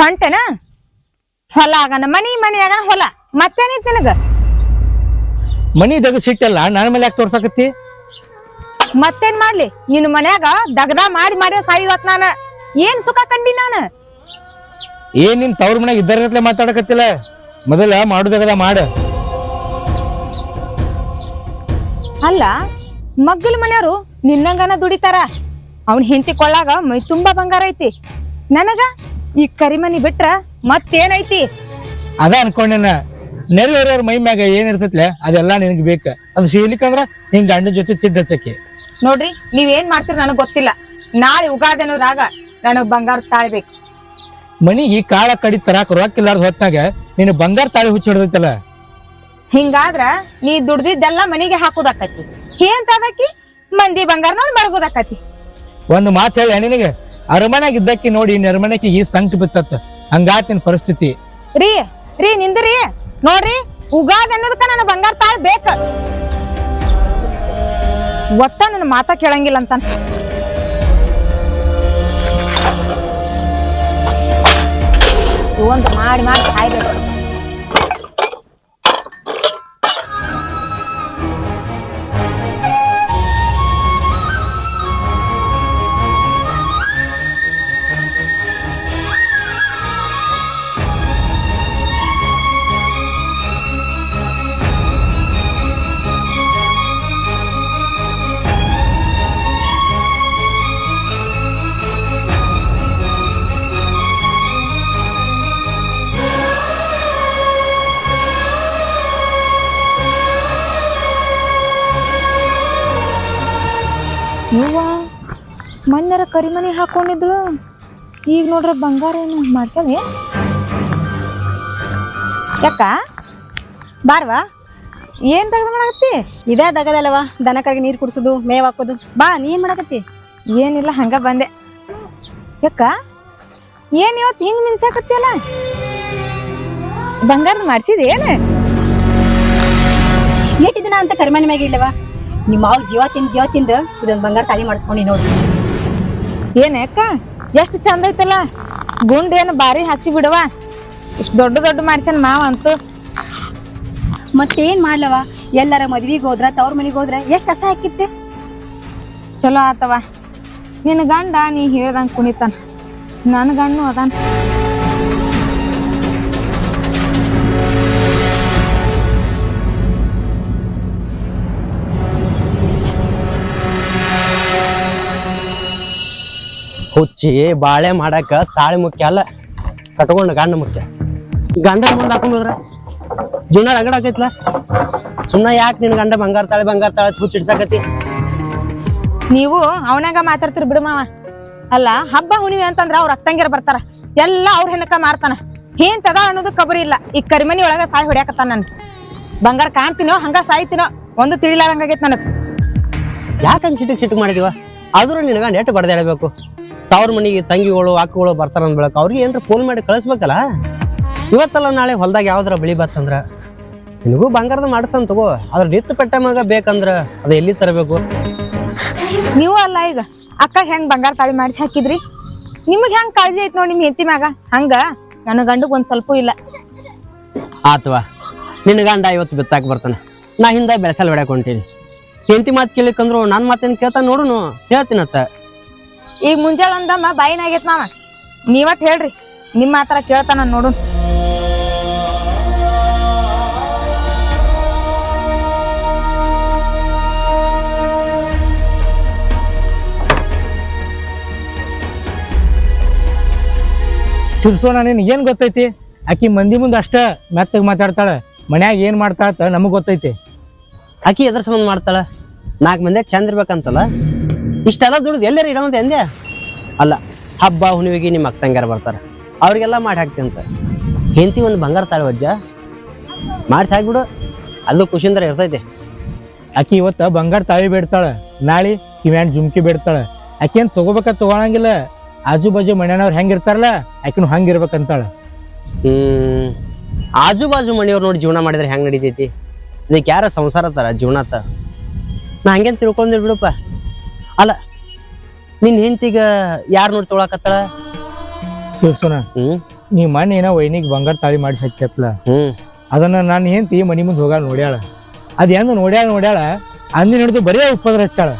ಹೊಂಟೆನ ಹೊಲ ಆಗನ ಮನಿ ಮನಿ ಆಗನ ಹೊಲ ಮತ್ತೇನೈತಿ ನಿನಗ? ಮನಿ ದಗ ಸಿಟ್ಟಲ್ಲ ನನ್ನ ಮೇಲೆ ಯಾಕೆ ತೋರ್ಸಕತ್ತಿ? ಮತ್ತೇನ್ ಮಾಡ್ಲಿ? ನಿನ್ ಮನ್ಯಾಗ ದಗದ ಮಾಡಿ ಮಾಡಿ ಸಾಯಿವತ್ ನಾನ. ಏನ್ ಸುಖ ಕಂಡಿ ನಾನ? ಏನ್ ನಿನ್ ತವ್ರ ಮನ್ಯಾಗ ಇದ್ದಾರತ್ಲೆ ಮಾತಾಡಕತ್ತಿಲ್ಲ? ಮೊದಲ ಮಾಡುದಾಗದ ಮಾಡ. ಅಲ್ಲ ಮಗ್ಗಲ ಮನೆಯವರು ನಿನ್ನಂಗನ ದುಡಿತಾರ. ಅವನ್ ಹೆಂಡತಿ ಕೊಳ್ಳಾಗ ಮೈ ತುಂಬಾ ಬಂಗಾರ ಐತಿ. ನನಗ ಈ ಕರಿಮನಿ ಬಿಟ್ರ ಮತ್ತೇನೈತಿ? ಅದ ಅನ್ಕೊಂಡೇನ. ನೆರವೇರೋರ್ ಮೈ ಮ್ಯಾಗ ಏನ್ ಇರ್ತೈತ್ಲೆ ಅದೆಲ್ಲ ನಿನಗ್ ಬೇಕ. ಅದು ಸಿಗ್ಲಿಕ್ಕಂದ್ರ ನಿನ್ ಗಂಡನ ಜೊತೆ ತಿದ್ದ ಹಚ್ಚಕ್ಕೆ ನೋಡ್ರಿ ನೀವೇನ್ ಏನ್ ಮಾಡ್ತೀರಿ ನನಗ್ ಗೊತ್ತಿಲ್ಲ. ನಾಳೆ ಉಗಾದಿ ರಾಗ ನನಗ್ ಬಂಗಾರ ತಾಳ್ಬೇಕು. ಮನಿಗೆ ಕಾಳ ಕಡಿ ತರಾಕ ರೊಕ್ಕ ಇಲ್ಲಾರ್ದ ಹೊತ್ತಾಗ ನೀನು ಬಂಗಾರ ತಾಳಿ ಹುಚ್ಚ ಹಿಡ್ದೈತಲ್ಲ? ಹಿಂಗಾದ್ರ ನೀ ದುಡ್ದಿದ್ದೆಲ್ಲ ಮನಿಗೆ ಹಾಕೋದಾಕತಿ ಏನ್ ತಗಕಿ ಮಂದಿ ಬಂಗಾರ ನೋಡಿ ಮರಗೋದಾಕತಿ ಒಂದು ಮಾತು ಹೇಳಿ ನಿನಗೆ. ಅರಮನೆಗೆ ಇದ್ದಕ್ಕಿ ನೋಡಿ ನೆರಮನೆಗೆ ಈ ಸಂಕಟ ಬಿತ್ತತ್ತ. ಹಂಗಾತ್ ನಿನ್ ಪರಿಸ್ಥಿತಿ. ರೀ ರೀ ನಿಂದ್ರಿ ನೋಡ್ರಿ ಉಗಾದ ಅನ್ನೋದಕ್ಕ ನನ್ನ ಬಂಗಾರ ತಾಳ್ ಬೇಕ. ಒಟ್ಟ ನನ್ನ ಮಾತಾ ಕೇಳಂಗಿಲ್ಲ ಅಂತ ಒಂದ್ ಮಾಡಿ ಮಾಡಿ ಕಾಯ್ಬೇಕು. ಮೊನ್ನೆರ ಕರಿಮನಿ ಹಾಕೊಂಡಿದ್ಳು ಈಗ ನೋಡ್ರ ಬಂಗಾರ ಏನು ಮಾಡ್ತೇವೆ ಯಾಕ? ಬಾರ್ವಾ? ಏನ್ ತಗದ ಮಾಡಕತ್ತಿ ಇದೇ ದಗದಲ್ಲವ ದನಕ್ಕಾಗಿ ನೀರು ಕುಡಿಸೋದು ಮೇವ್ ಹಾಕೋದು. ಬಾ ನೀ ಏನ್ ಮಾಡಕತ್ತಿ? ಏನಿಲ್ಲ ಹಂಗ ಬಂದೆ. ಯಾಕ? ಏನ್ ಇವತ್ತು ಹಿಂಗ್ ನಿಲ್ಸಾಕತ್ತಿಯಲ್ಲ? ಬಂಗಾರದ ಮಾಡ್ಸಿದಿ ಏನ? ಏಟ್ ದಿನ ಅಂತ ಕರಿಮನೆ ಮ್ಯಾಗ ಇಡ್ಲವ. ನಿಮ್ಮ ಅವ್ರ ಜೀವ ತಿಂದ್ ಜೀವ ತಿಂದು ಇದೊಂದು ಬಂಗಾರ ತಾಳಿ ಮಾಡಿಸ್ಕೊಂಡು ನೋಡಿ. ಏನ್ ಎಷ್ಟು ಚಂದ ಐತಲ್ಲ? ಗುಂಡ್ ಏನು ಬಾರಿ ಹಚ್ಚಿ ಬಿಡವ ಇಷ್ಟು ದೊಡ್ಡ ದೊಡ್ಡ ಮಾಡ್ಸ್ಯಾನ ಮಾವ ಅಂತೂ. ಮತ್ತೇನ್ ಮಾಡ್ಲವ? ಎಲ್ಲರ ಮದ್ವಿಗ್ ಹೋದ್ರ ತವ್ರ ಮನಿಗ್ ಹೋದ್ರ ಎಷ್ಟ್ ಕಸ ಹಾಕಿತ್ತೆ ಚಲೋ ಆತವ ನಿನ್ನ ಗಂಡ ನೀ ಹೇಳ್ದಂಗ ಕುಣಿತಾನ. ನನ್ನ ಗಂಡು ಅದಾನ. ಹುಚ್ಚಿ ಬಾಳೆ ಮಾಡಾಕ ತಾಳಿ ಮುಖ್ಯ ಅಲ್ಲ ಕಟ್ಕೊಂಡು ಗಂಡ ಮುಖ್ಯ. ಗಂಡ ಮುಂದೆ ಹಾಕೊಂಡ್ರ ಜೀವನ ರಗಡ ಆಕೈತ್ಲ ಸುಮ್ಮನೆ ಯಾಕೆ ನಿನ್ ಗಂಡ ಬಂಗಾರ ತಾಳಿ ಬಂಗಾರ ತಾಳಿ ಹುಚ್ಚಿ ಹಿಡ್ಸಾಕತಿ ನೀವು ಅವನಾಗ ಮಾತಾಡ್ತಿರ್ ಬಿಡು ಮಾವ. ಅಲ್ಲ ಹಬ್ಬ ಹುಣಿವೆ ಅಂತಂದ್ರ ಅವ್ರ ಅತ್ತಂಗಿರ ಬರ್ತಾರ. ಎಲ್ಲ ಅವ್ರ ಹೆಣಕ ಮಾರ್ತಾನ. ಏನ್ ತಗ ಅನ್ನೋದು ಕಬರಿ ಇಲ್ಲ. ಈ ಕರಿಮನಿ ಒಳಗ ಸಾಯಿ ಹೊಡ್ಯಾಕತ್ತಾನ ನಾನು. ಬಂಗಾರ ಕಾಣ್ತೀನೋ ಹಂಗ ಸಾಯ್ತೀನೋ ಒಂದು ತಿಳಿಲಾರಂಗಾಗೈತ್ ನನಗ್. ಯಾಕಂಗ್ ಸಿಟಿಗೆ ಸಿಟ್ಟಿಗೆ ಮಾಡಿದೀವ? ಆದ್ರೂ ನಿನಗ ನೆಟ್ ಹೇಳಬೇಕು ತವ್ರ ಮನೆಗೆ ತಂಗಿಗಳು ಅಕ್ಕಗಳು ಬರ್ತಾರ ಅನ್ಬೇಕು ಅವ್ರಿಗೆ ಏನ್ರ ಫೋನ್ ಮಾಡಿ ಕಳಿಸ್ಬೇಕಲ್ಲ? ಇವತ್ತಲ್ಲ ನಾಳೆ ಹೊಲ್ದಾಗ ಯಾವ್ದಾರ ಬಿಳಿ ಬತ್ತಂದ್ರ? ನಿನಗೂ ಬಂಗಾರದ ಮಾಡ್ಸನ್ ತಗೋ ಅದ್ರ ನಿತ್ ಪೆಟ್ಟ ಮಗ ಬೇಕಂದ್ರ ಅದು ಎಲ್ಲಿ ತರಬೇಕು? ನೀವು ಅಲ್ಲ ಈಗ ಅಕ್ಕ ಹೆಂಗ್ ಬಂಗಾರ ತಾಳಿ ಮಾಡಿಸಿ ಹಾಕಿದ್ರಿ? ನಿಮಗ್ ಹೆಂಗ್ ಕಾಳಜಿ ಐತ್ ನೋಡಿ ನಿಮ್ ಹೆಂಡತಿ ಮ್ಯಾಗ? ಹಂಗ? ನನ್ನ ಗಂಡಗ್ ಒಂದ್ ಸ್ವಲ್ಪ ಇಲ್ಲ. ಆತ್ವಾ. ನಿನ್ನ ಗಂಡ ಇವತ್ತು ಬಿತ್ತಾಕ್ ಬರ್ತಾನೆ. ನಾ ಹಿಂದೆ ಬೆಳೆಸಲ್ ಹೊಡ್ಯಾಕ ಹೊಂಟೀನಿ. ಹೆಂಡತಿ ಮಾತು ಕೇಳಿಕಂದ್ರು ನನ್ನ ಮಾತೇನು ಕೇಳ್ತಾನೆ ನೋಡುನು ಹೇಳ್ತೀನತ್ತ ಈಗ ಮುಂಜಾನೆ ಬಾಯಿನ ಬಾಯಿನಾಗೈತ್ ಮಾಮ ನೀವತ್ ಹೇಳ್ರಿ ನಿಮ್ಮ ಮಾತರ ಕೇಳ್ತಾನ ನೋಡು ಶಿರ್ಸೋಣ ನಿನ್ ಏನ್ ಗೊತ್ತೈತಿ? ಆಕಿ ಮಂದಿ ಮುಂದೆ ಅಷ್ಟ ಮೆತ್ತಗ್ ಮಾತಾಡ್ತಾಳ. ಮನ್ಯಾಗ ಏನ್ ಮಾಡ್ತಾಳ ನಮಗ್ ಗೊತ್ತೈತಿ. ಆಕಿ ಎದ್ರ ಸಂಬಂಧ ಮಾಡ್ತಾಳ? ನಾಲ್ಕು ಮಂದಿ ಚಂದ ಇರ್ಬೇಕಂತಲ್ಲ? ಇಷ್ಟೆಲ್ಲ ದುಡ್ದು ಎಲ್ಲರ ಇಡೋಂತ ಎಂದೆ ಅಲ್ಲ ಹಬ್ಬ ಹುಣ್ಣಿಮೆಗೆ ನಿಮ್ಮ ಅಕ್ಕ ತಂಗ್ಯಾರ ಬರ್ತಾರೆ. ಅವ್ರಿಗೆಲ್ಲ ಮಾಡಿ ಹಾಕ್ತೀನಿ ಅಂತ. ಹೆಂಡತಿ ಒಂದು ಬಂಗಾರ ತಾಳೆ ವಜ್ಜ? ಮಾಡಿ ಹಾಕ್ಬಿಡು ಅದು ಖುಷಿಯಿಂದ ಇರ್ತೈತಿ. ಆಕಿ ಇವತ್ತು ಬಂಗಾರ ತಾಳಿ ಬಿಡ್ತಾಳೆ. ನಾಳೆ ಕಿವ್ಯಾಂಡ್ ಜುಮ್ಕಿ ಬೇಡ್ತಾಳೆ. ಆಕೇನು ಏನ್ ತಗೋಬೇಕ ತಗೊಳಂಗಿಲ್ಲ. ಆಜು ಬಾಜು ಮನೆಯವ್ರು ಹೆಂಗೆ ಇರ್ತಾರಲ್ಲ ಆಕಿನೂ ಹಂಗೆ ಇರ್ಬೇಕಂತಾಳೆ. ಹ್ಮ್. ಆಜು ಬಾಜು ಮನೆಯವ್ರು ನೋಡಿ ಜೀವನ ಮಾಡಿದ್ರೆ ಹೆಂಗೆ ನಡಿತೈತಿ? ಇದಕ್ಕೆ ಯಾರ ಸಂಸಾರ ತರ ಜೀವನ ತ ನಾ ಹಂಗೇನ್ ತಿಳ್ಕೊಂಡಿರ್ ಬಿಡಪ್ಪ. ಅಲ್ಲ ನಿನ್ ಹೆಂಡತಿಗ ಯಾರು ನೋಡಿ ತೊಗೊಳಕತ್ತಳ ಹ್ಮ್? ನೀ ಮಣ್ಣ ಏನೋ ವೈನಿಗೆ ಬಂಗಾರ ತಾಳಿ ಮಾಡಿ ಹಚ್ಚತ್ಲ ಹ್ಮ್. ಅದನ್ನ ನಾನು ಹೆಂಡತಿ ಮನಿ ಮುಂದೆ ಹೋಗಾಳ ನೋಡ್ಯಾಳ. ಅದು ಹೆಂಗೆ ನೋಡ್ಯಾಳ ನೋಡ್ಯಾಳ ಅಂದಿನ ಹಿಡಿದು ಬರೀ ಉಪ್ಪದ್ರ ಹಚ್ಚಾಳ.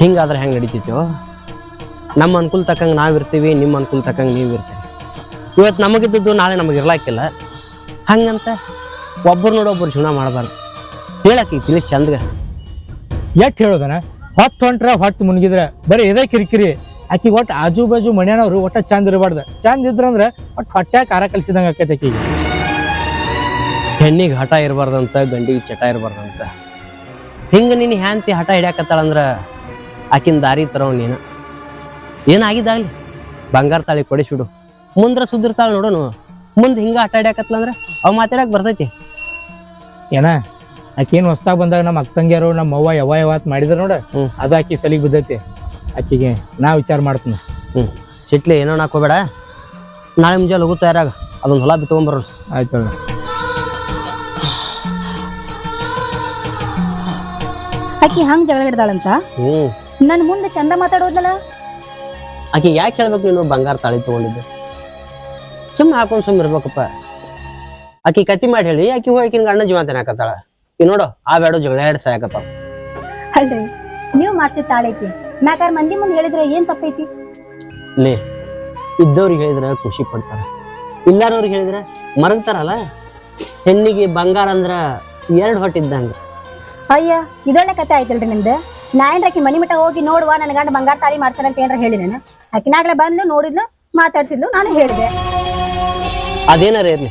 ಹಿಂಗಾದ್ರೆ ಹೆಂಗ್ ನಡೀತಿತ್ತು ನಮ್ಮ ಅನುಕೂಲ ತಕ್ಕಂಗೆ ನಾವು ಇರ್ತೀವಿ ನಿಮ್ಮ ಅನುಕೂಲ ತಕ್ಕಂಗೆ ನೀವು ಇರ್ತೀವಿ ಇವತ್ತು ನಮಗಿದ್ದದ್ದು ನಾಳೆ ನಮಗೆ ಇರ್ಲಾಕಿಲ್ಲ. ಹಂಗಂತ? ಒಬ್ಬರು ನೋಡೊಬ್ಬರು ಜೀವನ ಮಾಡಬಾರ್ದು. ಹೇಳಕ್ಕೆ ತಿಳಿಸ್ ಚಂದ್ಗ? ಎಷ್ಟ್ ಹೇಳೋದನ? ಹೊತ್ತು ಹೊಂಟ್ರ ಹೊಟ್ಟು ಮುನ್ಗಿದ್ರೆ. ಬರೀ ಇದೇ ಕಿರಿಕಿರಿ. ಆಕಿ ಒಟ್ಟು ಆಜು ಬಾಜು ಮನೆಯವರು ಒಟ್ಟ ಚಂದ ಇರಬಾರ್ದು. ಚಂದ ಇದ್ರಂದ್ರೆ ಒಟ್ಟು ಹೊಟ್ಟೆ ಖಾರ ಕಲಿಸಿದಂಗೆ ಆಕೈತೆ ಆಕಿಗೆ ಹೆಣ್ಣಿಗೆ ಹಠ ಇರಬಾರ್ದಂತ ಗಂಡಿಗೆ ಚಟ ಇರಬಾರ್ದಂತ. ಹಿಂಗೆ ನೀನು ಹ್ಯಾಂತಿ ಹಠ ಹಿಡ್ಯಾಕತ್ತಾಳಂದ್ರೆ ಆಕಿನ ದಾರಿ ತರೋ ನೀನು. ಏನಾಗಿದ್ದಾಗಲಿ? ಬಂಗಾರ ತಾಳಿ ಕೊಡಿಸ್ಬಿಡು. ಮುಂದ್ರ ಸುದ್ದಿರ್ತಾಳೆ ನೋಡೋನು. ಮುಂದೆ ಹಿಂಗೆ ಹಠ ಹಿಡ್ಯಾಕತ್ತಲಂದ್ರೆ ಅವ್ ಮಾತಾಡಕ್ಕೆ ಬರ್ತೈತಿ. ಏನ? ಆಕೇನ್ ಹೊಸ್ದಾಗ ಬಂದಾಗ ನಮ್ಮ ತಂಗಿಯರು ನಮ್ಮ ಅವ್ವ ಯಾವ ಯಾವತ್ ಮಾಡಿದ್ರ ನೋಡ. ಹ್ಮ್. ಅದ ಆಕಿ ಸಲಿಗೆ ಬಿದ್ದೈತಿ. ಆಕಿಗೆ ನಾ ವಿಚಾರ ಮಾಡ್ತೀನಿ. ಹ್ಞೂ ಸಿಟ್ಲಿ ಏನೋ ಹಾಕೋಬೇಡ ನಾಳೆ ಮುಂಜಾನೆ ಲಘು ತಯಾರಾಗ. ಅದೊಂದು ಹೊಲ ಬಿತ್ಕೊಂಬರೋಣ ಆಯ್ತು ಆಕಿ ಹಂಗ್ ಜಗಳ ಹಿಡ್ದಾಳಂತ? ಹ್ಞೂ ನನ್ ಮುಂದೆ ಚಂದ ಮಾತಾಡೋದಲ್ಲ ಆಕೆ ಯಾಕೆ ಹೇಳ್ಬೇಕು ನೀನು? ಬಂಗಾರ ತಾಳಿ ತಗೊಂಡಿದ್ದು. ಸುಮ್ಮನೆ ಹಾಕೊಂಡು ಸುಮ್ಮನೆ ಇರ್ಬೇಕಪ್ಪ. ಆಕಿ ಕತಿ ಮಾಡಿ ಹೇಳಿ ಆಕಿ ಹೋಗಿ ಆಕಿನ ಗಂಡ ಜೀವ ತಿನ್ನಾಕತ್ತಾಳ ಈ ನೋಡು ಆ ಬೇಡ ಜಗಳ ಎರಡು ಸಾಯಕತ್ತಾವ ಅಲ್ರಿ ನೀವ್ ಮಾಡ್ತಿದ್ ತಾಳೈತಿ. ನಾಲ್ಕಾರು ಮಂದಿ ಮುಂದೆ ಹೇಳಿದ್ರೆ ಏನ್ ತಪ್ಪೈತಿ? ಲೇ ಇದ್ದವ್ರಿಗೆ ಹೇಳಿದ್ರೆ ಖುಷಿ ಪಡ್ತಾರ. ಇಲ್ಲಾರವ್ರಿಗೆ ಹೇಳಿದ್ರೆ ಮರಗ್ತಾರಲ್ಲ? ಹೆಣ್ಣಿಗೆ ಬಂಗಾರ ಅಂದ್ರ ಎರಡು ಹೊಟ್ಟಿದ್ದಂಗ ಅಯ್ಯ ಇದೊಳ್ಳೆ ಕತೆ ಆಯ್ತಲ್ರಿ ನಿಮ್ದು. ನಾ ಮನಿ ಮಠ ಹೋಗಿ ನೋಡುವ ನನ್ನ ಗಂಡ ಬಂಗಾರ ತಾಳಿ ಮಾಡ್ತಾರೆ ಅಂತ ಏನ್ರ ಹೇಳಿ ನಾನು. ಆಕಿನಾಗ್ಲೇ ಬಂದ್ಲು ನೋಡಿದ್ಲು ಮಾತಾಡ್ಸಿದ್ಲು ನಾನು ಹೇಳಿದೆ. ಅದೇನಾರ ಇರ್ಲಿ.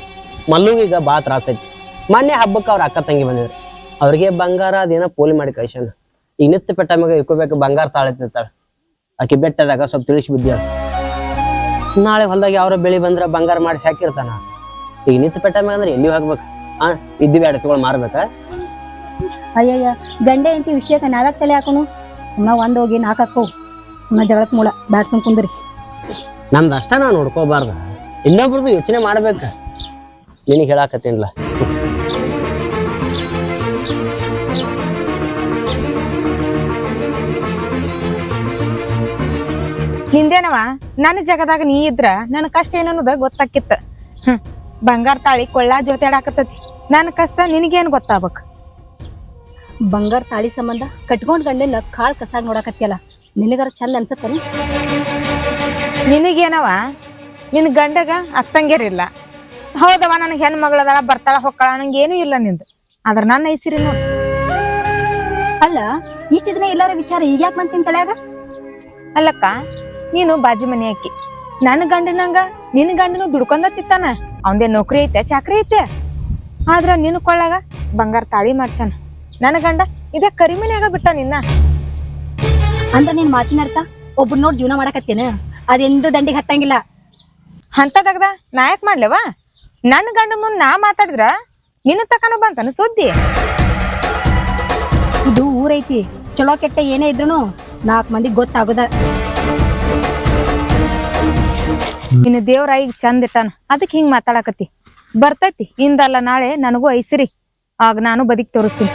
ಮಲ್ಲುಗೀಗ ಬಾ ತ್ರಾಸೈತಿ ಮೊನ್ನೆ ಹಬ್ಬಕ್ಕೆ ಅವ್ರ ಅಕ್ಕ ತಂಗಿ ಬಂದಿದ್ರು. ಅವ್ರಿಗೆ ಬಂಗಾರ ಅದೇನೋ ಪೋಲಿ ಮಾಡಿ ಕಳಿಸೋಣ ಈಗ ನಿತ್ಯ ಪೆಟ್ಟ ಮ್ಯಾಗ ಇಕ್ಕೋಬೇಕು ಬಂಗಾರ ತಾಳತ್ತಿರ್ತಾಳ ಆಕಿ ಬೆಟ್ಟದಾಗ ಸ್ವಲ್ಪ ತಿಳಿಸಿ ಬಿದ್ದ ನಾಳೆ ಹೊಲದಾಗ ಯಾವ್ರ ಬೆಳಿ ಬಂದ್ರ ಬಂಗಾರ ಮಾಡಿ ಸಾಕಿರ್ತಾನ. ಈಗ ನಿತ್ಯ ಪೆಟ್ಟ ಮ್ಯಾಗ ಅಂದ್ರೆ ಎಲ್ಲಿ ಹೋಗ್ಬೇಕು. ಹಾ ಇದ್ದು ಬ್ಯಾಡ ತಗೊಳ್ ಮಾರ್ಬೇಕಾ? ಅಯ್ಯಯ್ಯ ಗಂಡೆ ಅಂತ ವಿಷಯಕ್ಕೆ ನಾಲ್ಕ ತಲೆ ಹಾಕೋನು? ಸುಮ್ಮನೆ ಒಂದು ಹೋಗಿ ನಾಲ್ಕು ಸುಮ್ಮ ಜಗಳಕ್ ಮೂಲ. ಬ್ಯಾಡ್ಸ್ಕೊಂಡ್ ಕುಂದ್ರಿ. ನಮ್ದು ಅಷ್ಟ ನಾವು ನೋಡ್ಕೋಬಾರ್ದ. ಇನ್ನೊಬ್ರದ್ದು ಯೋಚನೆ ಮಾಡ್ಬೇಕ. ನಿನಗೆ ಹೇಳಾಕತ್ತೇನಿಲ್ಲ ಹಿಂದೇನವ ನನ್ನ ಜಗದಾಗ ನೀ ಇದ್ರ ನನ್ನ ಕಷ್ಟ ಏನನ್ನೋದ ಗೊತ್ತಾಕಿತ್ತ. ಹ್ಮ್. ಬಂಗಾರ ತಾಳಿ ಕೊಳ್ಳ ಜೊತೆಡಾಕತ್ತತಿ ನನ್ನ ಕಷ್ಟ ನಿನಗೇನು ಗೊತ್ತಾಗ್ಬೇಕು? ಬಂಗಾರ ತಾಳಿ ಸಂಬಂಧ ಕಟ್ಕೊಂಡ್ ಗಂಡೆಲ್ಲ ಕಾಳ್ ಕಸಾಗ್ ನೋಡಾಕತ್ತಿಯಲ್ಲ ನಿನಗಾರ ಚಂದ ಅನ್ಸತ್ತೇನು? ನಿನಗೇನವ ನಿನ್ ಗಂಡಗ ಅತ್ತಂಗೇರಿಲ್ಲ ಹೌದವ ನನಗೆ ಹೆಣ್ ಮಗಳದಾಳ ಬರ್ತಾಳ ಹೊಕ್ಕಳ ನಂಗೇನು ಇಲ್ಲ ನಿಂದು. ಆದ್ರ ನನ್ನ ಐಸಿರಿ ನೋಡ್. ಅಲ್ಲ ಇಷ್ಟ ದಿನ ಎಲ್ಲಾರ ವಿಚಾರ ಈಗ ಯಾಕೆ ಬಂತೀನಿ ತಳ್ಯಾಗ ಅಲ್ಲಕ್ಕ ನೀನು ಬಾಜು ಮನೆ ಹಾಕಿ ನನ್ನ ಗಂಡನಂಗ ನಿನ್ನ ಗಂಡನು ದುಡ್ಕೊಂಡ ತಿತ್ತಾನ ಅವಂದೇ ನೌಕರಿ ಐತೆ ಚಾಕ್ರಿ ಐತೆ. ಆದ್ರ ನಿನ್ನ ಕೊಳ್ಳಾಗ ಬಂಗಾರ ತಾಳಿ ಮಾಡ್ಸಾನ ನನ್ನ ಗಂಡ ಇದೇ ಕರಿಮನ್ಯಾಗ ಬಿಟ್ಟ ನಿನ್ನ. ಅಂತ ನೀನ್ ಮಾತಿನ ಅರ್ಥ? ಒಬ್ರು ನೋಡ್ ಜೀವನ ಮಾಡಕತ್ತೇನ? ಅದೆಂದು ದಂಡಿಗೆ ಹತ್ತಂಗಿಲ್ಲ. ಹಂತದಾಗದ ನಾಯಕ್ ಮಾಡ್ಲವ? ನನ್ನ ಗಂಡ ಮುಂದ್ ನಾ ಮಾತಾಡಿದ್ರ ನಿನ್ನ ತಕನ ಬಂತನ ಸುದ್ದಿ? ಇದು ಊರೈತಿ. ಚಲೋ ಕೆಟ್ಟ ಏನೇ ಇದ್ರು ನಾಲ್ಕು ಮಂದಿಗೆ ಗೊತ್ತಾಗೋದ. ನಿನ್ನ ದೇವ್ರ ಈಗ ಚಂದ ಇಟ್ಟಾನ. ಅದಕ್ಕೆ ಹಿಂಗ್ ಮಾತಾಡಕತ್ತಿ. ಬರ್ತೈತಿ. ಇಂದಲ್ಲ ನಾಳೆ ನನಗೂ ಐಸ್ರಿ. ಆಗ ನಾನು ಬದುಕಿ ತೋರಿಸ್ತೀನಿ.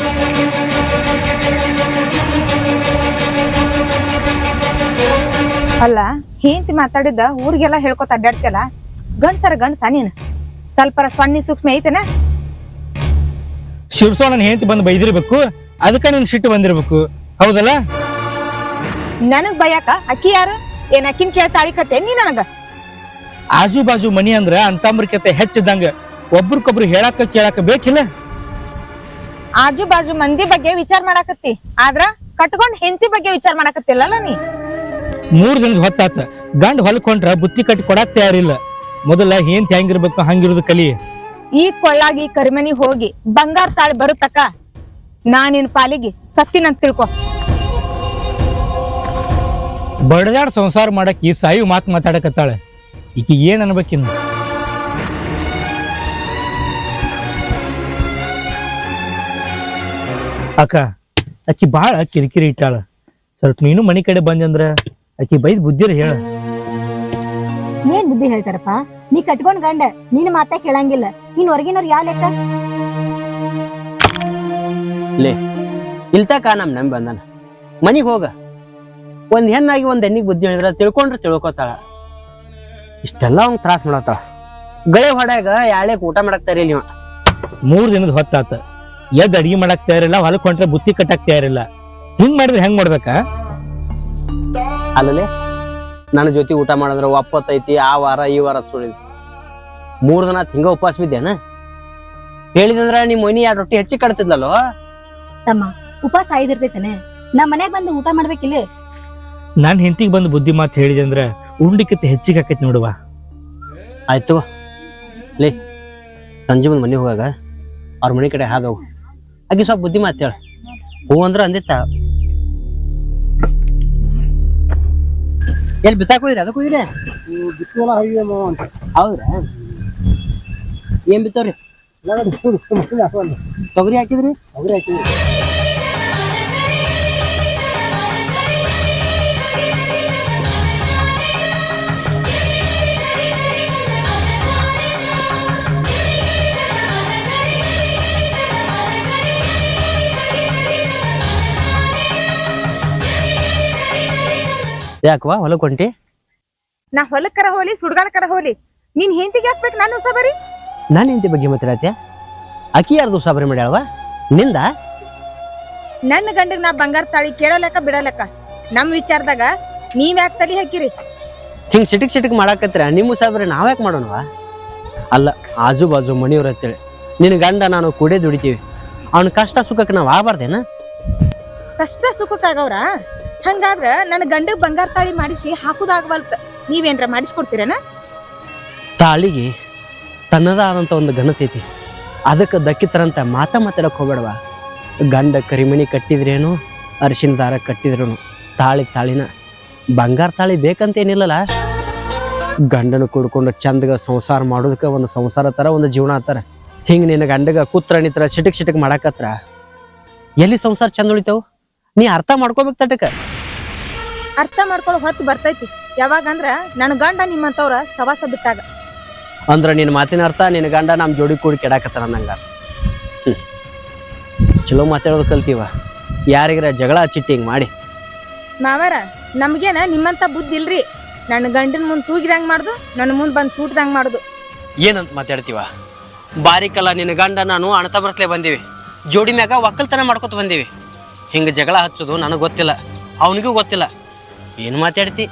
ಅಲ್ಲ ಹೇಂತಿ ಮಾತಾಡಿದ್ದ ಊರಿಗೆಲ್ಲ ಹೇಳ್ಕೊತ ಅಡ್ಡಾಡ್ತಿಯಲ್ಲ ಗಂಡ್ಸರ ಗಂಡ್ಸ ನೀನ್? ಸ್ವಲ್ಪರ ಸಣ್ಣ ಸೂಕ್ಷ್ಮ ಐತೆನ? ಶಿರ್ಸೋಣನ್ ಹೆಂಡತಿ ಬಂದು ಬೈದಿರ್ಬೇಕು ಅದಕ್ಕ ನಿನ್ ಸಿಟ್ಟು ಬಂದಿರ್ಬೇಕು. ಹೌದಲ್ಲ? ನನಗ್ ಬಯಾಕ? ಅಕ್ಕಿ ಯಾರು? ಏನ್ ಅಕ್ಕಿನ ಕೇಳ ತಾಳಿ ಕಟ್ಟೆ ನೀ ನನಗ? ಆಜು ಬಾಜು ಮನಿ ಅಂದ್ರ ಅಂತಂಬ್ರಿಕತೆ ಹೆಚ್ಚಿದ್ದಂಗ. ಒಬ್ರಿಗೊಬ್ರು ಹೇಳಾಕ ಕೇಳಾಕ ಬೇಕಿಲ್ಲ? ಆಜು ಬಾಜು ಮಂದಿ ಬಗ್ಗೆ ವಿಚಾರ ಮಾಡಾಕತ್ತಿ. ಆದ್ರ ಕಟ್ಕೊಂಡ್ ಹೆಂಡತಿ ಬಗ್ಗೆ ವಿಚಾರ ಮಾಡಾಕತ್ತಿಲ್ಲಲ್ಲ ನೀ? ಮೂರ್ ದಿನದ ಹೊತ್ತಾತ. ಗಂಡ ಹೊಲ್ಕೊಂಡ್ರ ಬುತ್ತಿ ಕಟ್ಟಿ ಕೊಡಾಕ್ ತಯಾರಿಲ್ಲ. ಮೊದಲ ಏನ್ ಹೆಂಗಿರ್ಬೇಕು ಹಂಗಿರೋದು ಕಲಿ. ಈ ಕೊಳ್ಳಾಗಿ ಕರಿಮನಿ ಹೋಗಿ ಬಂಗಾರ ತಾಳಿ ಬರುತ್ತಕ್ಕ ನಾ ನಿನ್ ಪಾಲಿಗೆ ಸತ್ತಿನಂತ ತಿಳ್ಕೊ. ಬಡದಾಡ್ ಸಂಸಾರ ಮಾಡಕ್ ಈ ಸಾಯಿ ಮಾತ್ ಮಾತಾಡಕತ್ತಾಳೆ. ಈಕಿ ಏನ್ ಅನ್ಬೇಕಿನ್ನು? ಅಕ್ಕ ಅಕ್ಕಿ ಬಾಳ ಕಿರಿಕಿರಿ ಇಟ್ಟಾಳ. ಸ್ವಲ್ಪ ನೀನು ಮನೆ ಕಡೆ ಬಂದಂದ್ರ ಆಕಿ ಬೈದ್ ಬುದ್ಧಿರ ಹೇಳ. ಏನ್ ಬುದ್ಧಿ ಹೇಳ್ತಾರಪ್ಪ? ನೀ ಕಟ್ಕೊಂಡ್ ಗಂಡ ನಿನ್ ಮಾತಾ ಕೇಳಂಗಿಲ್ಲ. ನೀನ್ ಹೊರಗಿನವ್ರು ಯಾವ ಲೆಕ್ಕ? ಇಲ್ತಕ ನಮ್ ನಂಬಿ ಬಂದನ ಮನಿಗ್ ಹೋಗ. ಒಂದ್ ಹೆಣ್ಣಾಗಿ ಒಂದ್ ಹೆಣ್ಣಿಗೆ ಬುದ್ಧಿ ಹೇಳಿದ್ರ ತಿಳ್ಕೊಂಡ್ರ ತಿಳ್ಕೊತಾಳ. ಇಷ್ಟೆಲ್ಲ ಅವ್ನ್ ತ್ರಾಸ್ ಮಾಡತ್ತಾಳ. ಗಳೆ ಹೊಡ್ಯಾಗ ಯಾಳೆ ಊಟ ಮಾಡಕ್ ತರೀಲಿ ಇವ. ಮೂರ್ ದಿನದ ಹೊತ್ತಾತ. ಎದ್ ಅಡಿಗೆ ಮಾಡಕ್ ತಯಾರಿಲ್ಲ ಹೊಲಕ್ ಹೊಂಟ್ರೆ ಬುತ್ತಿ ಕಟ್ಟಕ್ ತಯಾರಿಲ್ಲ ಹಿಂಗ್ ಮಾಡಿದ್ರೆ ಹೆಂಗ್ ಮಾಡ್ಬೇಕಾ? ಅಲ್ಲಲೆ ನನ್ನ ಜೊತೆ ಊಟ ಮಾಡಿದ್ರೆ ಒಪ್ಪತ್ತೈತಿ ಆ ವಾರ ಈ ವಾರ ಸುಳಿದ್ ಮೂರು ದಿನ ತಿಂಗ ಉಪವಾಸ ಬಿದ್ದೇನ? ಹೇಳಿದಂದ್ರ ನಿಮ್ಮ ಮೊಯ್ನಿ ಎರಡು ರೊಟ್ಟಿ ಹೆಚ್ಚಿ ಕಟ್ತಿದ್ಲಲ್ಲೋ? ತಮ್ಮ ಉಪವಾಸ ಐದಿರ್ತೈತನೆ ನಾ ಮನೆಗೆ ಬಂದು ಊಟ ಮಾಡ್ಬೇಕಿಲ್ಲ ನನ್ನ ಹೆಂಡತಿಗೆ ಬಂದು ಬುದ್ಧಿ ಮಾತು ಹೇಳಿದೆ ಅಂದ್ರೆ ಉಂಡಿಕತ್ತೆ ಹೆಚ್ಚಿಗೆ ಹಾಕೈತಿ ನೋಡುವ. ಆಯ್ತು ಲೇ ಸಂಜೆ ಬಂದು ಮನೆಗೆ ಹೋಗಾಗ ಅವ್ರ ಮನೆ ಕಡೆ ಹಾದು ಹೋಗು. ಆಕಿ ಸ್ವಲ್ಪ ಬುದ್ಧಿ ಮಾತು ಹೇಳ. ಹೂ ಅಂದ್ರ ಅಂದಿತ್ತ. ಎಲ್ಲಿ ಬಿತ್ತಾಕ್ ಹೋಗಿರಿ ಅದಕ್ಕೆ ಅಂತ. ಹೌದ್ರಾ? ಏನ್ ಬಿತ್ತವ್ರಿ? ತೊಗರಿ ಹಾಕಿದ್ರಿ? ತೊಗರಿ ಹಾಕಿದ್ರಿ ಯಾಕವಾ ಹೊಲಕ್ಕೆ ಹೊಂಟಿ? ನಾ ಹೊಲಕ್ಕರ ಹೋಲಿ ಸುಡ್ಗಾಡಕರ ಹೋಲಿ. ನೀನ್ ಹೆಂಡತಿಗೆ ಹಾಕ್ಬೇಕು ನಾನು ಹೊಸ ಬರೀ ನಾನು ಹೆಂಡತಿ ಬಗ್ಗೆ ಮಾತಾಡತ್ಯ? ಅಕ್ಕಿ ಯಾರ್ದು ಸಾಬರಿ ಮಾಡ್ಯಾಳವ ನಿಂದ? ನನ್ನ ಗಂಡಗ್ ನಾ ಬಂಗಾರ ತಾಳಿ ಕೇಳಲಕ್ಕ ಬಿಡಲಕ್ಕ ನಮ್ ವಿಚಾರದಾಗ ನೀವ್ ಯಾಕೆ ತಲೆ ಹಾಕಿರಿ? ಹಿಂಗ್ ಸಿಟಿಕ್ ಸಿಟಿಕ್ ಮಾಡಾಕತ್ರ ನಿಮ್ಮ ನಾವ್ ನಾವ್ಯಾಕೆ ಮಾಡೋಣವಾ? ಅಲ್ಲ ಆಜು ಬಾಜು ಮಣಿಯವ್ರ ಅಂತೇಳಿ ನಿನ್ನ ಗಂಡ ನಾನು ಕೂಡೇ ದುಡಿತೀವಿ. ಅವ್ನ ಕಷ್ಟ ಸುಖಕ್ಕೆ ನಾವ್ ಆಗಬಾರ್ದೇನ? ಕಷ್ಟ ಸುಖಕ್ಕಾಗವ್ರ ಹಂಗಾದ್ರ ನನ್ನ ಗಂಡ ಬಂಗಾರ ತಾಳಿ ಮಾಡಿಸಿ ಹಾಕುದಾಗವಲ್ತ ನೀವೇನ್ರ ಮಾಡಿಸ್ಕೊಡ್ತೀರೇನ? ತಾಳಿಗೆ ತನ್ನದಾದಂತ ಒಂದು ಘನತೈತಿ. ಅದಕ್ಕೆ ದಕ್ಕಿತರಂತ ಮಾತ ಮಾತಾಡಕ್ ಹೋಗ್ಬೇಡವ. ಗಂಡ ಕರಿಮಣಿ ಕಟ್ಟಿದ್ರೇನು, ಅರಿಶಿನ ದಾರ ಕಟ್ಟಿದ್ರೇನು, ತಾಳಿ ತಾಳಿನ ಬಂಗಾರ ತಾಳಿ ಬೇಕಂತೇನಿಲ್ಲಲ್ಲ ಗಂಡನ ಕುಡ್ಕೊಂಡು ಚಂದಗ ಸಂಸಾರ ಮಾಡೋದಕ್ಕೆ ಒಂದು ಸಂಸಾರ ಥರ ಒಂದು ಜೀವನ ಆತರ ಹಿಂಗೆ ನಿನ್ನ ಗಂಡಗ ಕೂತ್ರ ನಿತ್ರ ಸಿಟಕ್ ಸಿಟಕ್ ಮಾಡಾಕತ್ರ. ಎಲ್ಲಿ ಸಂಸಾರ ಚಂದ ಉಳಿತಾವು? ನೀ ಅರ್ಥ ಮಾಡ್ಕೋಬೇಕು ತಟಕ ಅರ್ಥ ಮಾಡ್ಕೊಳ್ಳೋ ಹೊತ್ತು ಬರ್ತೈತಿ. ಯಾವಾಗಂದ್ರ ನನ್ನ ಗಂಡ ನಿಮ್ಮಂತವ್ರ ಸವಾಸ ಬಿಟ್ಟಾಗ. ಅಂದ್ರ ನಿನ್ನ ಮಾತಿನ ಅರ್ಥ ನಿನ್ನ ಗಂಡ ನಮ್ಮ ಜೋಡಿ ಕೂಡಿ ಕೆಡಾಕತ್ತಾರ ನಂಗ. ಹ್ಮ್. ಚಲೋ ಮಾತಾಡೋದು ಕಲ್ತೀವ. ಯಾರಿಗರ ಜಗಳ ಚಿಟ್ಟಿ ಹಿಂಗ್ ಮಾಡಿ. ಮಾವರ ನಮ್ಗೇನ ನಿಮ್ಮಂತ ಬುದ್ಧಿ ಇಲ್ರಿ. ನನ್ನ ಗಂಡನ ಮುಂದ್ ತೂಗಿದಂಗ್ ಮಾಡುದು ನನ್ನ ಮುಂದ್ ಬಂದ್ ಸೂಟ್ದಂಗ್ ಮಾಡುದು. ಏನಂತ ಮಾತಾಡ್ತೀವ? ಬಾರಿಕಲ್ಲ ನಿನ್ನ ಗಂಡ ನಾನು ಅಣತ ಬರ್ಸ್ಲೇ ಬಂದೀವಿ. ಜೋಡಿ ಮ್ಯಾಗ ಒಕ್ಕಲ್ತನ ಮಾಡ್ಕೊತ ಬಂದೀವಿ. ಹಿಂಗ ಜಗಳ ಹಚ್ಚೋದು ನನಗೆ ಗೊತ್ತಿಲ್ಲ ಅವನಿಗೂ ಗೊತ್ತಿಲ್ಲ. ಏನು ಮಾತಾಡ್ತಿ?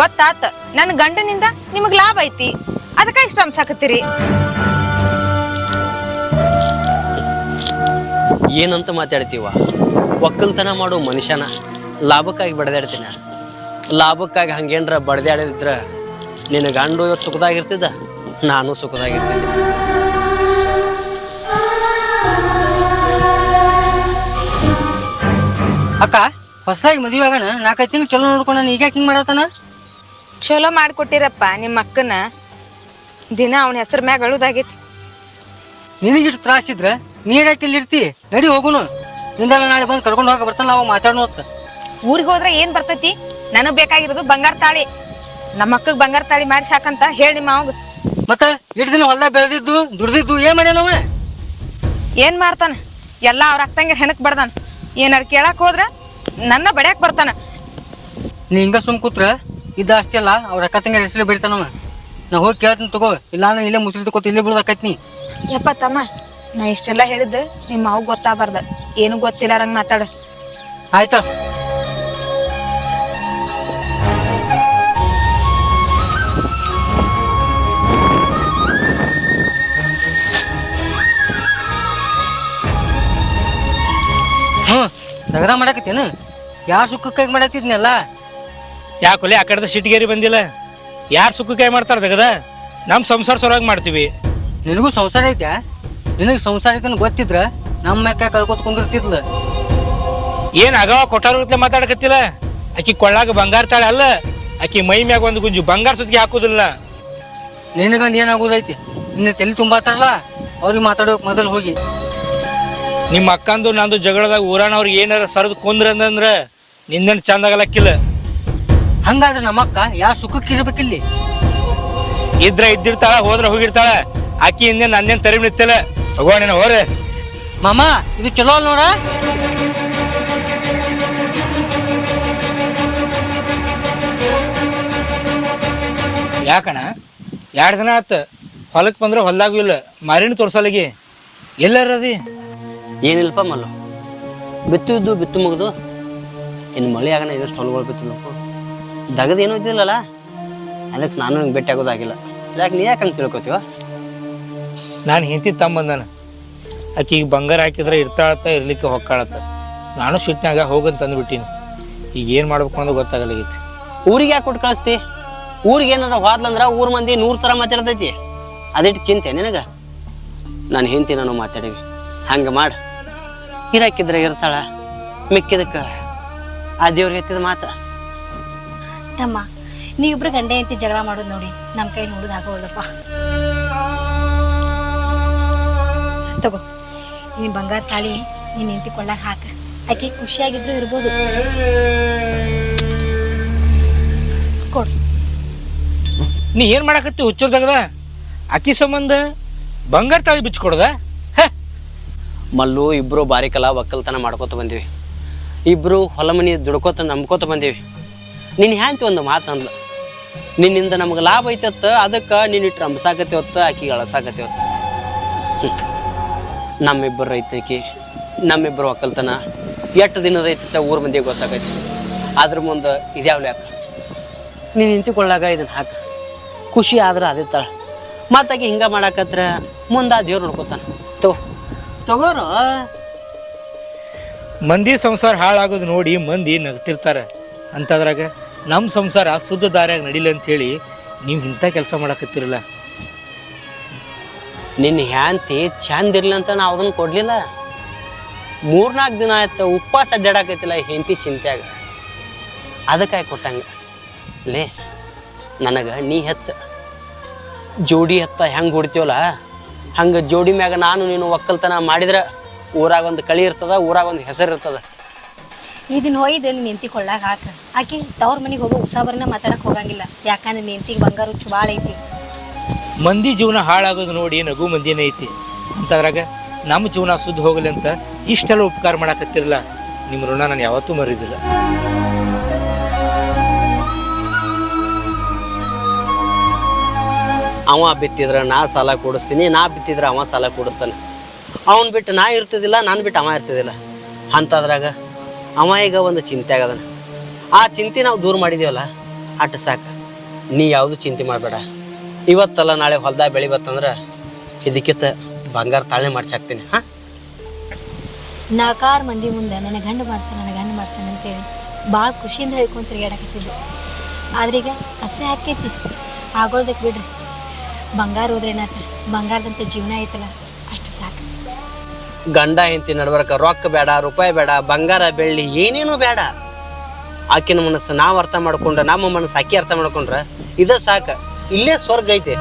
ಗೊತ್ತಾತ. ನನ್ನ ಗಂಡನಿಂದ ನಿಮಗ್ ಲಾಭ ಐತಿ. ಅದಕ್ಕ ಇಷ್ಟ ಅನ್ಸಾಕತ್ತೀರಿ ಏನಂತ ಮಾತಾಡ್ತೀವ? ಒಕ್ಕಲ್ತನ ಮಾಡೋ ಮನುಷ್ಯನ ಲಾಭಕ್ಕಾಗಿ ಬಡದಾಡ್ತೀನ? ಲಾಭಕ್ಕಾಗಿ ಹಂಗೇನ್ರ ಬಡ್ದಾಡಿದ್ರ ನಿನ್ನ ಗಂಡು ಇವತ್ತು ಸುಖದಾಗಿರ್ತಿದ್ದ ನಾನು ಸುಖದಾಗಿರ್ತಿದ್ದೆ ಅಕ್ಕ ಹೊಸದಾಗಿ ಮದುವೆ ಆಗೋಣ ನಾಲ್ಕೈದು ತಿಂಗಳು ಚಲೋ ನೋಡ್ಕೊಂಡ ಈಗ ಹಿಂಗ್ ಮಾಡತ್ತಾನ ಚಲೋ ಮಾಡ್ಕೊಟ್ಟಿರಪ್ಪ ನಿಮ್ಮ ಅಕ್ಕನ. ದಿನ ಅವನ ಹೆಸರು ಮ್ಯಾಗ ಅಳುದಾಗೈತಿ. ನಿನಗಿಟ್ಟು ತ್ರಾಸ ಇದ್ರ? ನೀರ್ ಇಲ್ಲಿ ಇರ್ತಿ? ನಡಿ ಹೋಗುನು. ನಿಂದೆಲ್ಲ ನಾಳೆ ಬಂದು ಕರ್ಕೊಂಡು ಹೋಗ ಬರ್ತಾನ ನಾವು ಮಾತಾಡೋ ಅಂತ ಊರಿಗೆ ಹೋದ್ರೆ ಏನು ಬರ್ತೈತಿ? ನನಗೆ ಬೇಕಾಗಿರೋದು ಬಂಗಾರ ತಾಳಿ. ನಮ್ಮ ಅಕ್ಕಗೆ ಬಂಗಾರ ತಾಳಿ ಮಾಡಿ ಸಾಕಂತ ಹೇಳಿ ನಿಮ್ಮ ಅವಾಗ ಮತ್ತ ಇಟ್ಟು ದಿನ ಹೊಲ್ದಾಗ ಬೆಳೆದಿದ್ದು ದುಡ್ದಿದ್ದು ಏನ್ ಮಾಡ್ಯಾನವ ಏನು ಮಾಡ್ತಾನೆ? ಎಲ್ಲ ಅವ್ರ ಅಕ್ಕಂಗೆ ಹೆಣಕ್ ಬಡ್ದಾನ ಏನಾರ ಕೇಳಕ್ ಹೋದ್ರ ನನ್ನ ಬಡ್ಯಾಕ್ ಬರ್ತಾನ. ನೀ ಹಿಂಗ ಸುಮ್ ಕೂತ್ರ ಇದ್ದ ಅಷ್ಟೇ ಅಲ್ಲ ಅವ್ರ ಅಕ್ಕ ತಂಗ ಹೆಸರು ಬಿಡ್ತಾನ ನಾ ಹೋಗಿ ಕೇಳ್ತೀನಿ ತಗೋ ಇಲ್ಲ ಅಂದ್ರೆ ಇಲ್ಲೇ ಮುಸ್ಲಿ ತಗೋತ ಇಲ್ಲೇ ಬಿಡೋದಾಕೈತಿ ನೀ. ಯಪ್ಪ ತಮ್ಮ ನಾ ಇಷ್ಟೆಲ್ಲ ಹೇಳಿದ್ದು ನಿಮ್ಮ ಅವ್ ಗೊತ್ತಾಗಬಾರ್ದ. ಏನು ಗೊತ್ತಿಲ್ಲ ಮಾತಾಡ. ಆಯ್ತಾ. ದಗದ ಮಾಡಾಕತ್ತೇನು? ಯಾರ ಸುಖಕ್ಕಾಗಿ ಮಾಡತ್ತಿದ್ನಲ್ಲ? ಯಾಕೊಲೆ ಆ ಕಡೆದ ಸಿಟಿಗೇರಿ ಬಂದಿಲ್ಲ? ಯಾರು ಸುಕ್ಕ ಕೈ ಮಾಡ್ತಾರ ತಗದ ನಮ್ಮ ಸಂಸಾರ ಸಲುವಾಗಿ ಮಾಡ್ತೀವಿ. ನಿನಗೂ ಸಂಸಾರ ಐತ್ಯಾ? ನಿನಗೆ ಸಂಸಾರ ಐತೆ ಗೊತ್ತಿದ್ರ ನಮ್ಮ ಮ್ಯಾಕ ಕಳ್ಕೊತ ಕುಂದಿರ್ತಿದ್ಲ ಏನ್ ಅಗವ ಕೊಟ್ಟಾರ ಮಾತಾಡಕತ್ತಿಲ್ಲ? ಆಕಿ ಕೊಳ್ಳಾಗ ಬಂಗಾರ ತಾಳೆ ಅಲ್ಲ ಆಕಿ ಮೈ ಮ್ಯಾಗ ಒಂದು ಗುಂಜು ಬಂಗಾರ ಸುತ್ತಿಗೆ ಹಾಕುದಿಲ್ಲ. ನಿನಗಂದ್ ಏನಾಗೋದೈತಿ? ನಿನ್ನ ತಲೆ ತುಂಬಾತಾರಲ್ಲ ಅವ್ರಿಗೆ ಮಾತಾಡೋಕ್ ಮೊದಲು ಹೋಗಿ. ನಿಮ್ಮ ಅಕ್ಕಂದು ನಂದು ಜಗಳದಾಗ ಊರಾನವ್ರಿಗೆ ಏನಾರ ಸರದ್ ಕುಂದ್ರಂದ್ರೆ ನಿಂದೇನು ಚಂದ ಆಗಲಕ್ಕಿಲ್ಲ. ಹಂಗಾದ್ರೆ ನಮ್ಮಕ್ಕ ಯಾ ಸುಖಕ್ಕೆ ಇರ್ಬೇಕಿಲ್ಲಿ ಇದ್ರ ಇದ್ದಿರ್ತಾಳ ಹೋದ್ರ ಹೋಗಿರ್ತಾಳ. ಆಕಿ ಹಿಂದೆ ನಂದೇನ್ ತರಿ ನಿತ್ತಿಲ್ಲ ಹೋಗೋಣ ಹೋರೆ ಮಾಮ ಇದು ಚಲೋ ಅಲ್ಲ ನೋಡ. ಯಾಕಣ ಎರಡು ದಿನ ಆತ. ಹೊಲಕ್ಕೆ ಬಂದ್ರೆ ಹೊಲ್ದಾಗೂ ಇಲ್ಲ. ಮಾರಿನ ತೋರ್ಸಲಗಿ ಎಲ್ಲರದಿ ಏನಿಲ್ಲಪ್ಪ ಮಲ್ಲು? ಬಿತ್ತಿದ್ದು ಬಿತ್ತು ಮುಗಿದು? ಇನ್ನು ಮಳೆ ಆಗನ ಇನ್ನಷ್ಟು ಹೊಲಗಳು ಬಿತ್ತಿಲ್ಲಪ್ಪ ದಗದ ಏನೂ ಇದ್ದಿಲ್ಲಲ್ಲ ಅದಕ್ಕೆ ನಾನು ಹಿಂಗೆ ಭೇಟಿ ಆಗೋದಾಗಿಲ್ಲ. ಯಾಕೆ ನೀ ಯಾಕೆ ಹಂಗೆ ತಿಳ್ಕೊತೀವ ನಾನು ಹಿಂತಿ ತಮ್ಮಂದನ. ಆಕಿಗೆ ಬಂಗಾರ ಹಾಕಿದ್ರೆ ಇರ್ತಾಳತ್ತ ಇರ್ಲಿಕ್ಕೆ ಹೊಕ್ಕಾಳತ್ತ. ನಾನು ಸಿಟ್ನಾಗ ಹೋಗಂತ ಅಂದ್ಬಿಟ್ಟಿನಿ. ಈಗ ಏನು ಮಾಡ್ಬೇಕು ಅನ್ನೋದು ಗೊತ್ತಾಗಲಾಗೈತಿ. ಊರಿಗೆ ಯಾಕೆ ಕೊಟ್ಟು ಕಳಿಸ್ತಿ? ಊರಿಗೆ ಏನಾರ ಹೋದ್ಲಂದ್ರೆ ಊರ್ ಮಂದಿ ನೂರು ಥರ ಮಾತಾಡ್ತೈತಿ. ಅದಿಟ್ಟು ಚಿಂತೆ ನಿನಗ? ನಾನು ಹೆಂಡತಿ ನಾನು ಮಾತಾಡಿವಿ ಹಂಗೆ ಮಾಡು. ಇರಾಕಿದ್ರೆ ಇರ್ತಾಳ ಮಿಕ್ಕಿದಕ್ಕೆ. ಆ ದೇವ್ರಿಗೆ ಎತ್ತಿದ ಮಾತು. ತಮ್ಮ ನೀವಿಬ್ರು ಗಂಡೆ ಅಂತ ಜಗಳ ಮಾಡೋದು ನೋಡಿ ನಮ್ಮ ಕೈ ನೋಡೋದು ಆಗೋಲ್ಲಪ್ಪ ತಗೋ ನೀನ್ ಬಂಗಾರ ತಾಳಿ ನೀನ್ ನಿಂತಿ ಕೊಳ್ಳಾಗ ಹಾಕ. ಆಕೆ ಖುಷಿಯಾಗಿದ್ರು ಇರ್ಬೋದು. ಕೊಡು. ನೀ ಏನು ಮಾಡಕತ್ತಿ ಹುಚ್ಚರ್ದಾಗದ? ಅಕ್ಕಿ ಸಂಬಂಧ ಬಂಗಾರ ತಾಳಿ ಬಿಚ್ಕೊಡ್ದ ಮಲ್ಲು, ಇಬ್ರು ಕಲಾ ಒಕ್ಕಲ್ತನ ಮಾಡ್ಕೋತ ಬಂದೀವಿ. ಇಬ್ರು ಹೊಲ ಮನೆ ದುಡ್ಕೋತ ನಂಬ್ಕೋತ ಬಂದೀವಿ. ನಿನ್ನ ಹ್ಯಾಂತಿ ಒಂದು ಮಾತು ಅಂದ್ಲು? ನಿನ್ನಿಂದ ನಮ್ಗೆ ಲಾಭ ಐತತ್ತ, ಅದಕ್ಕೆ ನೀನು ಇಟ್ಟು ರಂಬಸಾಕತಿ ಹೊತ್ತ, ಆಕಿಗೆ ಹೊತ್ತು. ನಮ್ಮಿಬ್ಬರು ರೈತಕಿ ನಮ್ಮಿಬ್ಬರು ಒಕ್ಕಲ್ತನ ಎಷ್ಟು ದಿನದ ಐತತ್ತ ಊರ ಮಂದಿಗೆ ಗೊತ್ತಾಗೈತಿ. ಅದ್ರ ಮುಂದೆ ಇದ್ಯಾವ್ಲಿ ಯಾಕ ನೀನು ನಿಂತುಕೊಳ್ಳಾಗ ಇದನ್ನ ಹಾಕ. ಖುಷಿ ಆದ್ರೆ ಅದೇ ತಾಳ. ಮತ್ತಾಗಿ ಹಿಂಗ ಮಾಡಾಕತ್ರ ಮುಂದೆ ದೇವ್ರು ನೋಡ್ಕೊತಾನ. ತಗೋ ತಗೋರು. ಮಂದಿ ಸಂಸಾರ ಹಾಳಾಗೋದು ನೋಡಿ ಮಂದಿ ನಗ್ತಿರ್ತಾರೆ. ಅಂಥದ್ರಾಗ ನಮ್ಮ ಸಂಸಾರ ಶುದ್ಧ ದಾರ್ಯಾಗ ನಡೀಲಿ ಅಂಥೇಳಿ ನೀವು ಇಂಥ ಕೆಲಸ ಮಾಡಕತ್ತಿರಲ್ಲ. ನಿನ್ನ ಹ್ಯಾಂತಿ ಚಂದ ಇರ್ಲಿ ಅಂತ ನಾವು ಅದನ್ನು ಕೊಡಲಿಲ್ಲ. ಮೂರ್ನಾಲ್ಕು ದಿನ ಆಯ್ತು ಉಪವಾಸ ಅಡ್ಡಾಡಕತ್ತಿಲ್ಲ ಹೆಂತಿ ಚಿಂತ್ಯಾಗ. ಅದಕ್ಕಾಗಿ ಕೊಟ್ಟಂಗ. ಲೇ ನನಗೆ ನೀ ಹೆಚ್ಚ. ಜೋಡಿ ಹತ್ತ ಹೆಂಗೆ ಹೊಡಿತೀವಲ್ಲ? ಹಂಗೆ ಜೋಡಿ ಮ್ಯಾಗ ನಾನು ನೀನು ಒಕ್ಕಲ್ತನ ಮಾಡಿದ್ರೆ ಊರಾಗ ಒಂದು ಕಳಿ ಇರ್ತದ ಊರಾಗ ಒಂದು ಹೆಸರು ಇರ್ತದ. ಇದನ್ನ ಒಯ್ದು ನಿಂತಿಕೊಳ್ಳಾಗ ಹೆಂಡತಿ ಕೊಳ್ಳಾಗ ಹಾಕ. ಆಕೆ ತವ್ರ ಮನೆಗೆ ಹೋಗೋ ಉಸಾಬರನ್ನ ಮಾತಾಡಕ್ ಹೋಗಂಗಿಲ್ಲ. ಯಾಕಂದ್ರೆ ನಿಂತಿಗೆ ಬಂಗಾರ ಹುಚ್ಚು ಭಾಳ ಐತಿ. ಮಂದಿ ಜೀವನ ಹಾಳಾಗೋದು ನೋಡಿ ನಗು ಮಂದಿನ ಐತಿ. ಅಂತದ್ರಾಗ ನಮ್ಮ ಜೀವನ ಸುದ್ದ ಹೋಗಲಿ ಅಂತ ಇಷ್ಟೆಲ್ಲ ಉಪಕಾರ ಮಾಡಕತ್ತಿರಲ್ಲ. ನಿಮ್ಮ ಋಣ ನಾನು ಯಾವತ್ತೂ ಮರಿದಿಲ್ಲ. ಅವ ಬಿತ್ತಿದ್ರೆ ನಾ ಸಾಲ ಕೊಡಿಸ್ತೀನಿ, ನಾ ಬಿತ್ತಿದ್ರೆ ಅವ ಸಾಲ ಕೊಡಿಸ್ತಾನೆ. ಅವನು ಬಿಟ್ಟು ನಾ ಇರ್ತಿದ್ದಿಲ್ಲ, ನಾನು ಬಿಟ್ಟು ಅವ ಇರ್ತಿದ್ದಿಲ್ಲ. ಅಂಥದ್ರಾಗ ಅವ ಈಗ ಒಂದು ಚಿಂತೆ ಆಗದನ ಆ ಚಿಂತೆ ನಾವು ದೂರ ಮಾಡಿದೀವಲ್ಲ ಅಟ್ಟು ಸಾಕು. ನೀ ಯಾವುದು ಚಿಂತೆ ಮಾಡಬೇಡ. ಇವತ್ತಲ್ಲ ನಾಳೆ ಹೊಲ್ದಾಗ ಬೆಳಿ ಬತ್ತಂದ್ರೆ ಇದಕ್ಕಿಂತ ಬಂಗಾರ ತಾಳೆ ಮಾಡ್ಸಾಕ್ತೀನಿ ಹಾಂ? ನಾಲ್ಕಾರು ಮಂದಿ ಮುಂದೆ ನನ್ನ ಗಂಡ ಮಾಡ್ಸ, ನನ್ನ ಗಂಡ ಮಾಡ್ಸಾನ ಅಂತೇಳಿ ಭಾಳ ಖುಷಿಯಿಂದ ಹೇಳ್ಕೊಂತ ತಿರುಗಾಡಕತ್ತಿದ್ದೆ ಆದ್ರೆ ಈಗ ಹಸೆ ಹಾಕೈತಿ. ಆಗೋಳ್ದಕ್ಕೆ ಬಿಡ್ರಿ. ಬಂಗಾರ ಹೋದ್ರೇನಾತ ಬಂಗಾರದಂತ ಜೀವನ ಐತಲ್ಲ, ಅಷ್ಟು ಸಾಕು. ಗಂಡ, ಹೆಂಡತಿ ನಡ್ಬರ್ಕ ರೊಕ್ಕ ಬೇಡ, ರೂಪಾಯಿ ಬೇಡ, ಬಂಗಾರ, ಬೆಳ್ಳಿ, ಏನೇನು ಬೇಡ. ಆಕಿನ ಮನಸ್ಸು ನಾವು ಅರ್ಥ ಮಾಡ್ಕೊಂಡ್ರೆ, ನಮ್ಮ ಮನಸ್ಸು ಆಕಿ ಅರ್ಥ ಮಾಡ್ಕೊಂಡ್ರೆ, ಇದ ಸಾಕು. ಇಲ್ಲೇ ಸ್ವರ್ಗ ಐತೆ.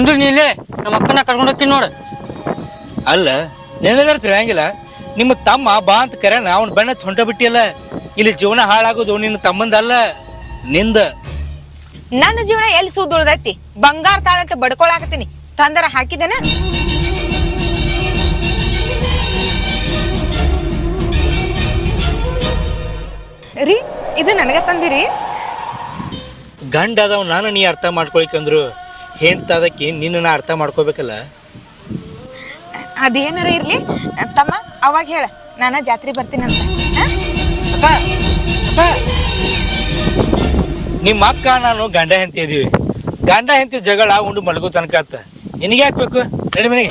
ಕುಂದ್ರು ನೀಲೇ ಇಲ್ಲೇ ನಮ್ಮ ಅಕ್ಕನ ಕರ್ಕೊಂಡು ಹೋಗ್ತೀನಿ ನೋಡು. ಅಲ್ಲ ನಿನಗಾರ ತಿಳಿಯಂಗಿಲ್ಲ ನಿಮ್ಮ ತಮ್ಮ ಬಾ ಅಂತ ಕರೆನ ಅವ್ನ ಬೆನ್ನ ಹೊಂಟ ಬಿಟ್ಟಿಯಲ್ಲ. ಇಲ್ಲಿ ಜೀವನ ಹಾಳಾಗೋದು ನಿನ್ನ ತಮ್ಮಂದಲ್ಲ ನಿಂದ. ನನ್ನ ಜೀವನ ಎಲ್ಲಿ ಸೂದ್ ಉಳ್ದೈತಿ ಬಂಗಾರ ತಾಳಕ್ಕೆ ಬಡ್ಕೊಳಕತ್ತೀನಿ. ತಂದರ ಹಾಕಿದೇನ ರೀ ಇದು ನನಗ ತಂದಿರಿ? ಗಂಡ ಅದಾವ ನಾನು ನೀ ಅರ್ಥ ಮಾಡ್ಕೊಳಿಕಂದ್ರು. ಹೆಂಡ್ತ ಅದಕ್ಕೆ ನಿನ್ನ ಅರ್ಥ ಮಾಡ್ಕೋಬೇಕಲ್ಲ? ಅದೇನಾರ ಇರ್ಲಿ. ತಮ್ಮ ಅವಾಗ ಹೇಳ. ನಾನ ಜಾತ್ರೆ ಬರ್ತೀನಂತ ನಿಮ್ಮ ಅಕ್ಕ ನಾನು ಗಂಡ ಹೆಂಡತಿ ಇದೀವಿ. ಗಂಡ ಹೆಂಡತಿ ಜಗಳ ಉಂಡು ಮಲಗೋ ತನಕ ಅತ್ತ ನಿನಗೆ ಹಾಕ್ಬೇಕು ಬೇಕು? ನಡಿ ಮನೆಗೆ.